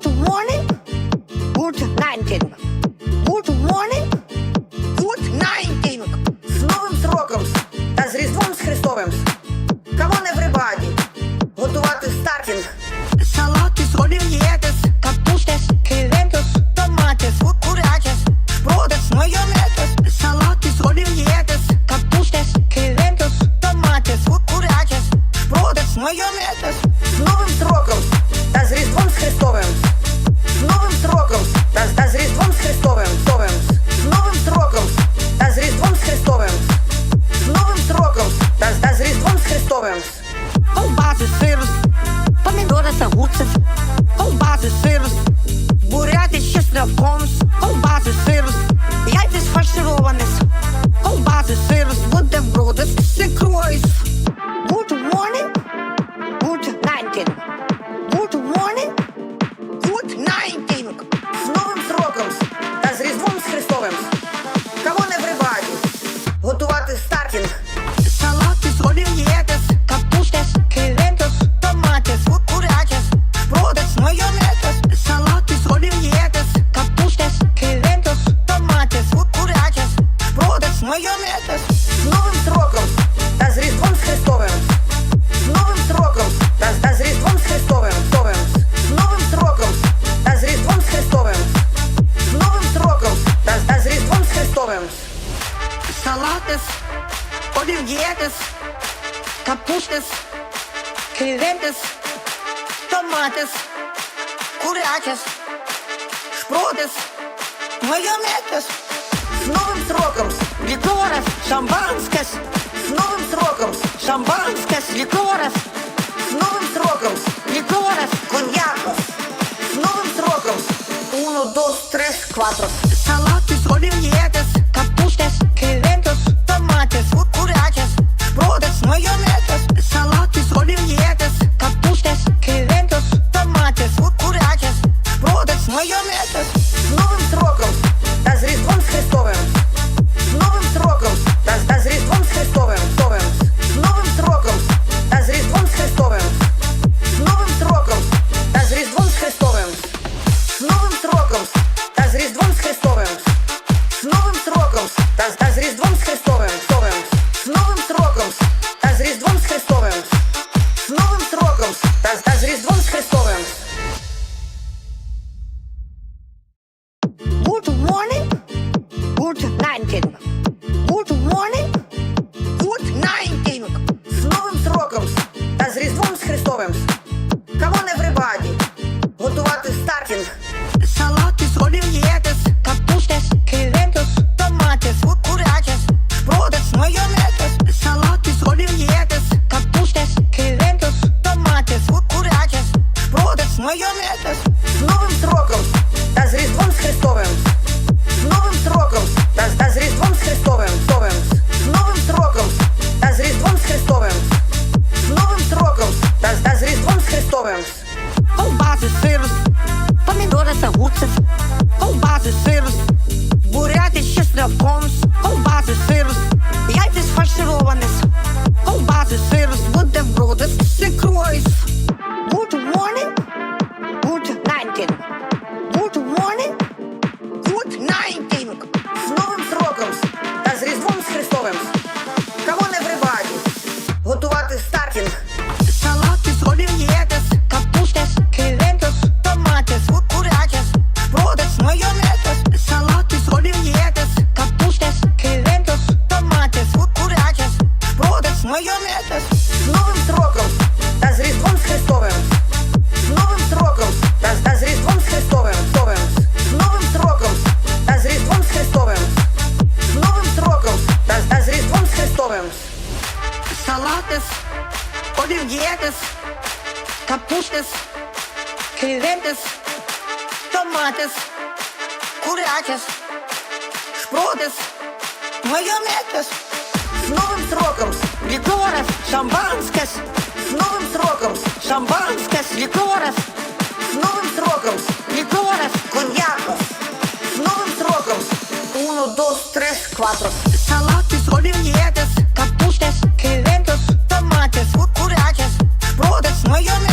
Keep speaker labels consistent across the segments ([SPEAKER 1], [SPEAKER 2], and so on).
[SPEAKER 1] Good morning, good nighting. Good morning, good nighting. З новим сроком та з Різдвом з Христовим. Камон everybody. Готувати стартінг. курятіс, шпротис, майонетис, з новим сроком, лікорес, шампанскес, з новим сроком, шампанскес, лікорес, з новим сроком, лікорес, коньякос, з новим сроком, уно, дос, трес, квадрос, салатис, олів'єтис, daržovėms.
[SPEAKER 2] Salatis, olivietis, kaputis, krevetis, tomatis, kuriatis, šprotis, majonetas.
[SPEAKER 1] С новым сроком,
[SPEAKER 2] ликоров, шампанское,
[SPEAKER 1] с новым сроком,
[SPEAKER 2] шампанское, ликоров,
[SPEAKER 1] с новым сроком,
[SPEAKER 2] ликоров,
[SPEAKER 1] коньяков, с новым сроком, uno, dos, tres, cuatro,
[SPEAKER 2] салаты с оливьетес, que lentos, tomates, cucarachas, brotes, no yo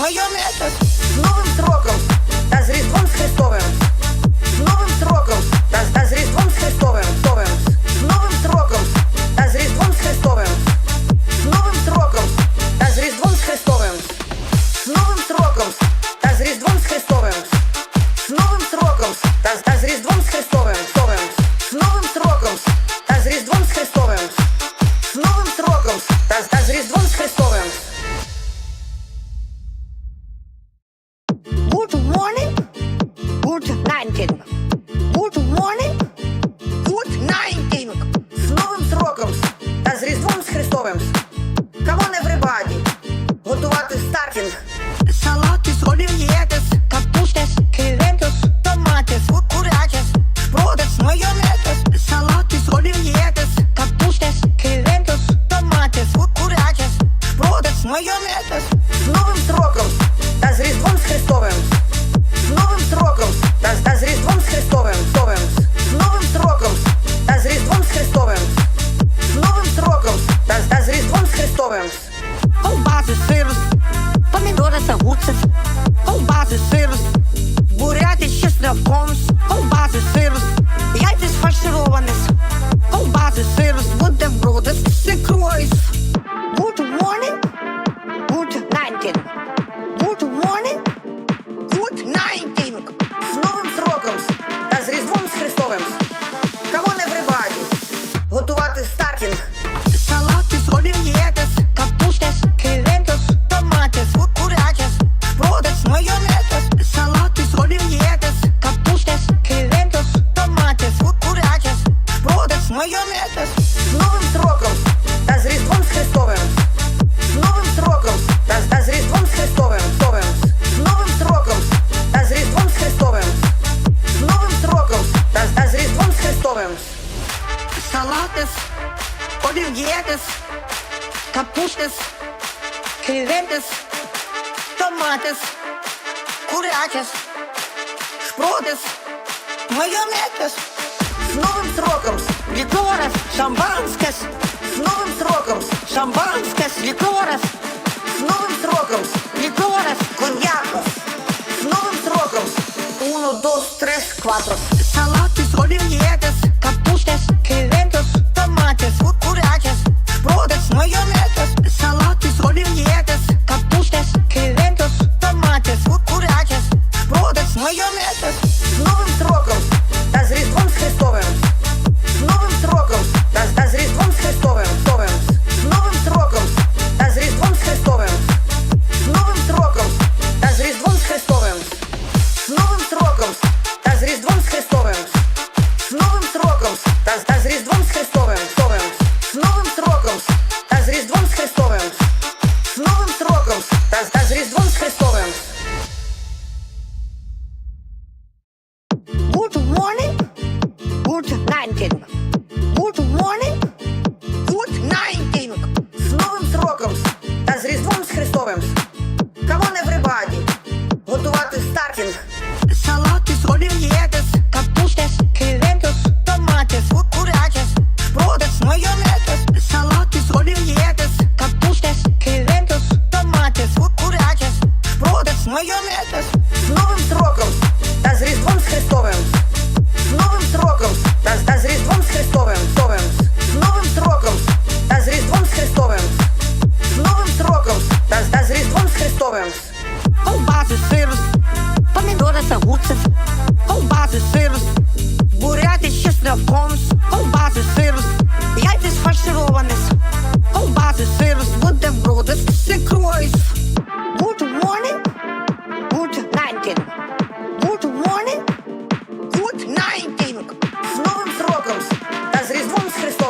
[SPEAKER 2] majonetas.
[SPEAKER 1] З Новим сроком та з Різдвом з Христовим.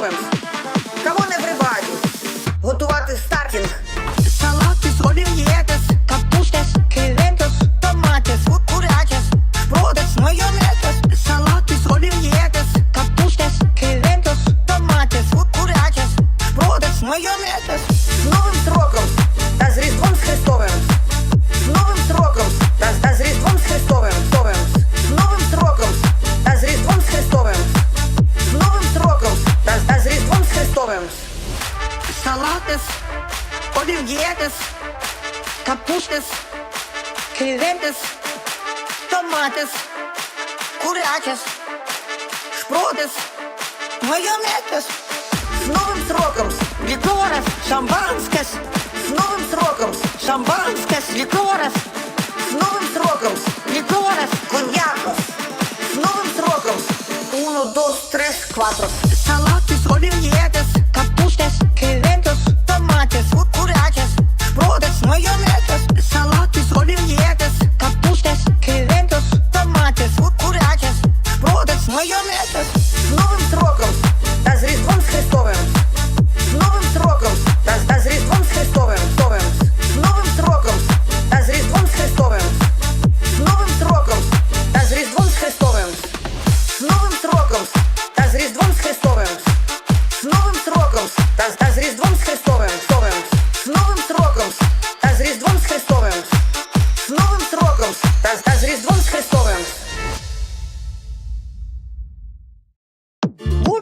[SPEAKER 1] Готовим. вам баранське з новим сроком,
[SPEAKER 2] лікорес,
[SPEAKER 1] коньякос, з новим сроком. Uno, dos, tres, cuatro.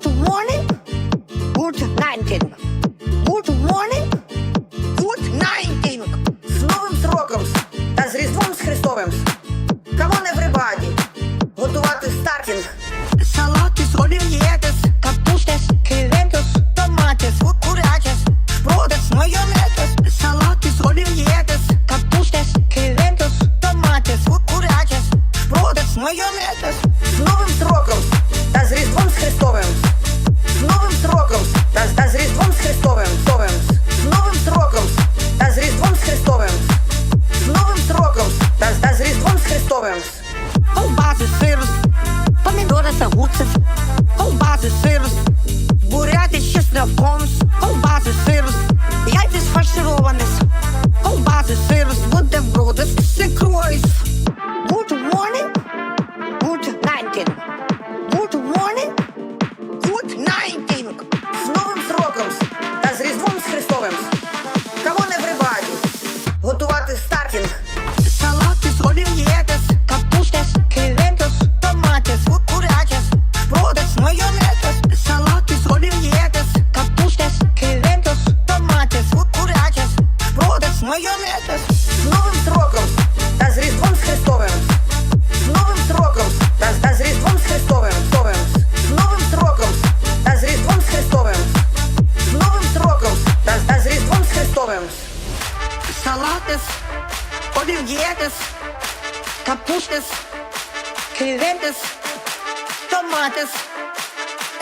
[SPEAKER 2] Good morning, good nighting. Good morning,
[SPEAKER 1] good nighting. З новим сроком та з Різдвом з Христовим. Камон everybody. Готувати стартінг.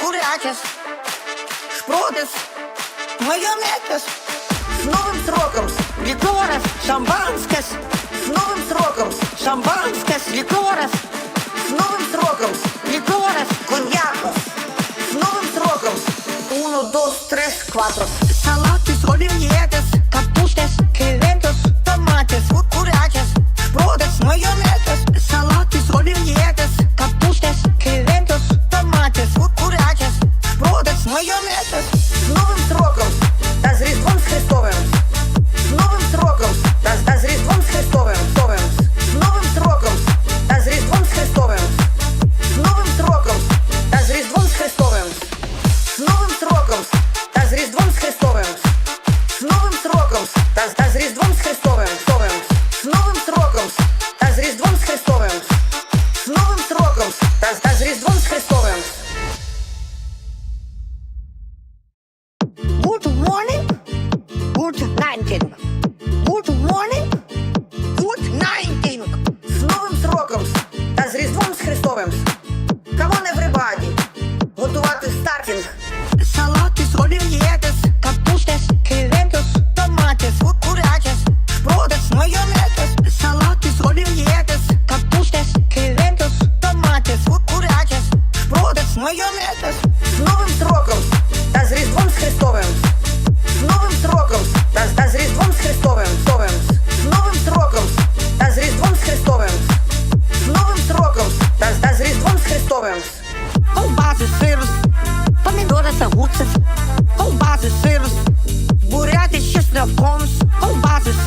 [SPEAKER 2] курятіс, шпротис, майонетис, з
[SPEAKER 1] новим сроком,
[SPEAKER 2] лікорес, шампанскес,
[SPEAKER 1] з новим сроком,
[SPEAKER 2] шампанскес, лікорес,
[SPEAKER 1] з новим сроком,
[SPEAKER 2] лікорес,
[SPEAKER 1] коньякос, з новим сроком,
[SPEAKER 2] уно, дос, трес,
[SPEAKER 1] кватрос, салатис, олів'є.
[SPEAKER 2] Вкус огурцев Колбасы, сыр Буряты с чесноком
[SPEAKER 1] Колбасы, сыр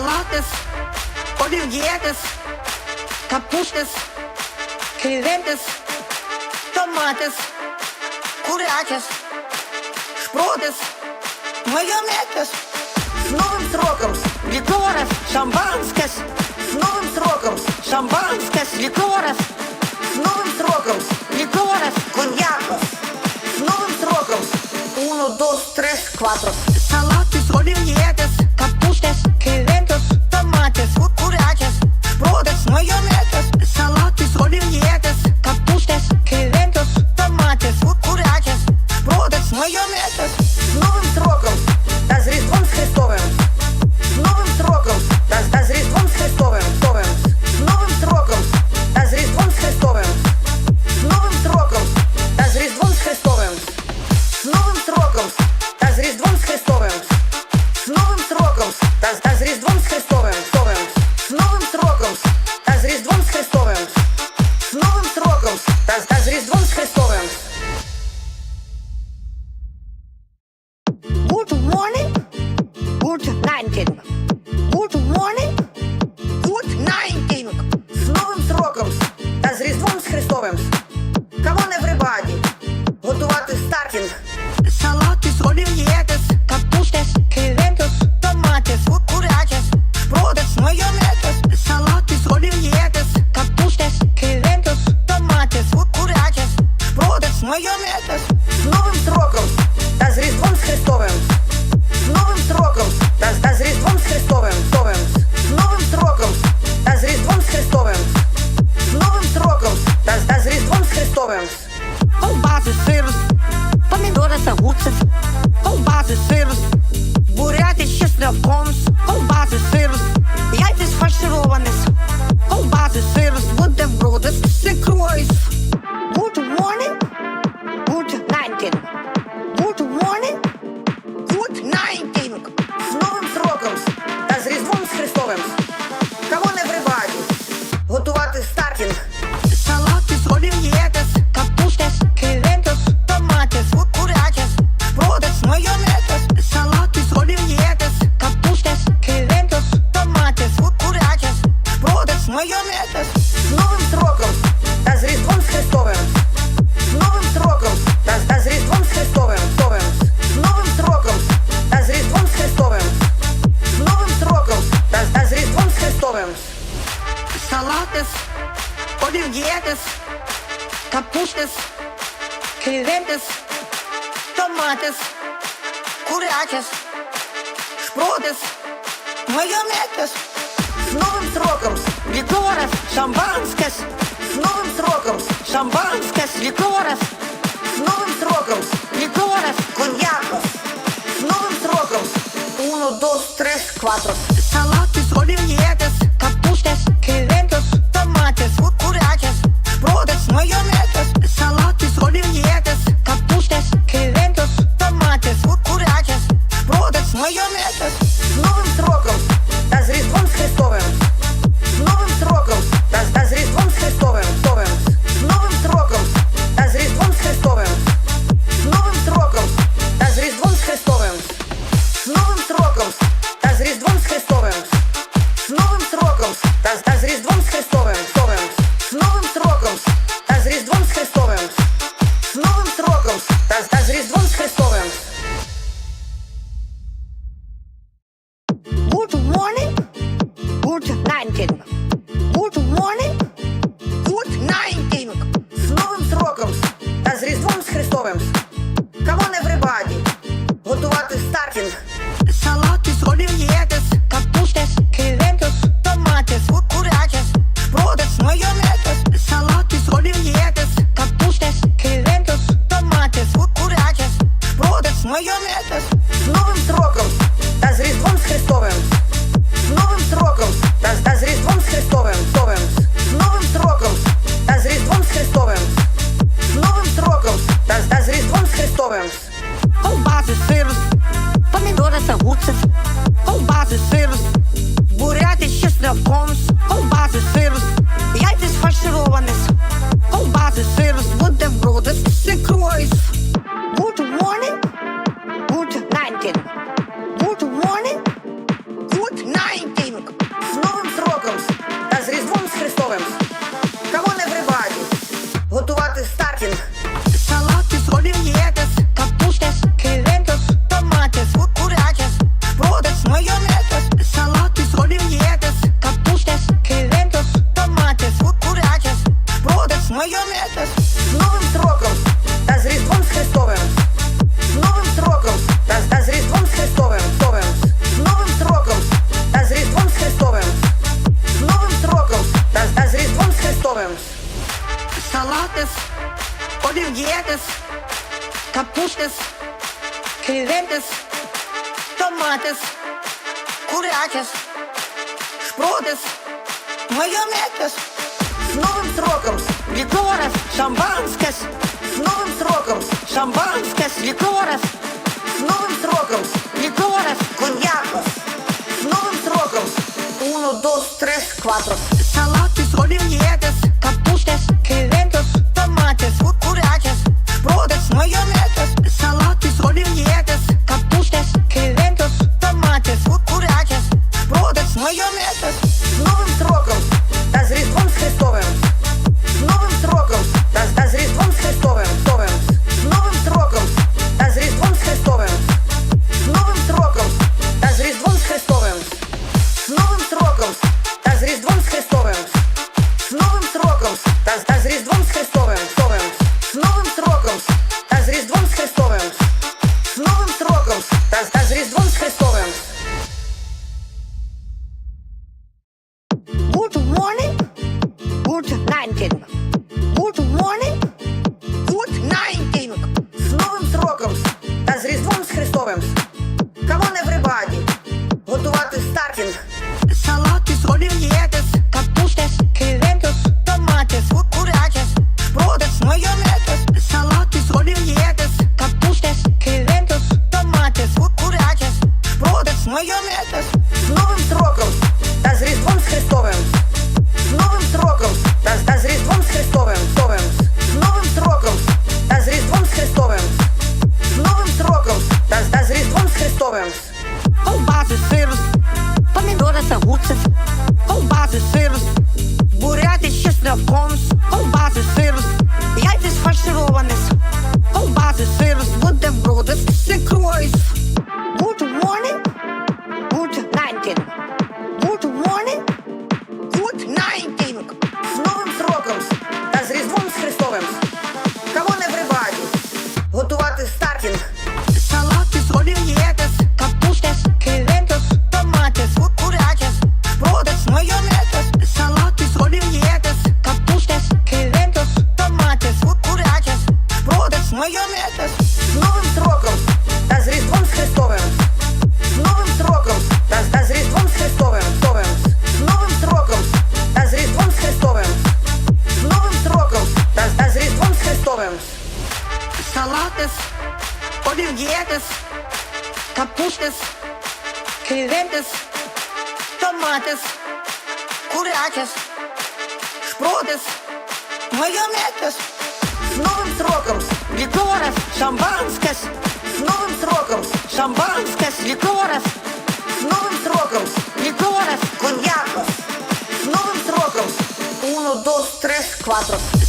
[SPEAKER 2] салатес, олів'єтес, капустес, креветес, томатес, курятес, шпротес, майонетес.
[SPEAKER 1] С новым сроком,
[SPEAKER 2] ликоров, шампанское,
[SPEAKER 1] с новым сроком,
[SPEAKER 2] шампанское, ликоров,
[SPEAKER 1] с новым сроком,
[SPEAKER 2] ликоров,
[SPEAKER 1] коньяков, с новым сроком, uno, дос, tres,
[SPEAKER 2] кватрос, Салаты с оливье. on your neck. Майонетес з
[SPEAKER 1] новим сроком,
[SPEAKER 2] лікорес, шампанське,
[SPEAKER 1] С новым сроком,
[SPEAKER 2] шампанське, лікорес,
[SPEAKER 1] С новым сроком,
[SPEAKER 2] лікорес,
[SPEAKER 1] коньякос, з новим сроком, уно, дос, трес, квадрос.
[SPEAKER 2] Салати з олів'єтес, капустес, кевентос, томатес, курятес, шпротес, майонетес, салати з олів'єтес, капустес, кевентос, томатес, курятес, шпротес, майонетес.
[SPEAKER 1] Баночка с ликоров, с новым сроком, с ликоров, коньяков, с новым сроком. Cuatro.